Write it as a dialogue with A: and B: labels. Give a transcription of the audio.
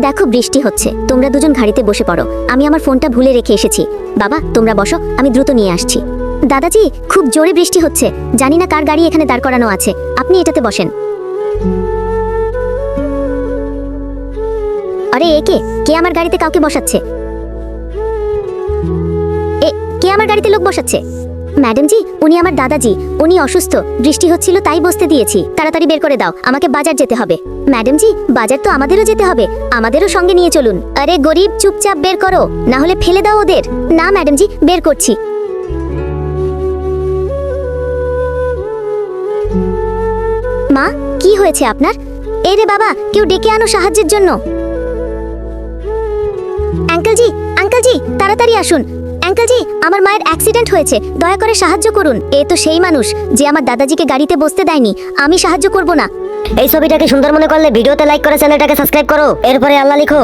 A: দেখো, বৃষ্টি হচ্ছে। তোমরা দুজন গাড়িতে বসে পড়ো। আমি আমার ফোনটা ভুলে রেখে এসেছি। বাবা, তোমরা বসো, আমি দ্রুত নিয়ে আসছি। দাদাজি, খুব জোরে বৃষ্টি হচ্ছে। জানি না কার গাড়ি এখানে দাঁড় করানো আছে। আপনি এটাতে বসেন। আরে, এ কে? কে আমার গাড়িতে কাউকে বসাচ্ছে? এ, কে আমার গাড়িতে লোক বসাচ্ছে? ম্যাডাম জি উনি আমার দাদাজি। উনি অসুস্থ। বৃষ্টি হচ্ছিল, তাই বসতে দিয়েছি। তাড়াতাড়ি বের করে দাও। আমাকে বাজার যেতে হবে। ম্যাডাম জি বাজার তো আমাদেরও যেতে হবে। আমাদেরও সঙ্গে নিয়ে চলুন। আরে, গরিব, চুপচাপ বের করো। না হলে ফেলে দাও ওদের। না ম্যাডাম জি বের করছি। মা, কি হয়েছে আপনার? এই রে বাবা, কেউ ডেকে আনো সাহায্যের জন্য। আঙ্কেল জি আঙ্কেল জি তাড়াতাড়ি আসুন। আঙ্কেল জি আমার মায়ের অ্যাক্সিডেন্ট হয়েছে। দয়া করে সাহায্য করুন। এ তো সেই মানুষ যে আমার দাদাজিকে গাড়িতে বসতে দেয়নি। আমি সাহায্য করব না।
B: এই ছবিটাকে সুন্দর মনে করলে ভিডিওতে লাইক করে চ্যানেলটাকে সাবস্ক্রাইব করো। এরপরে আল্লাহ লিখো।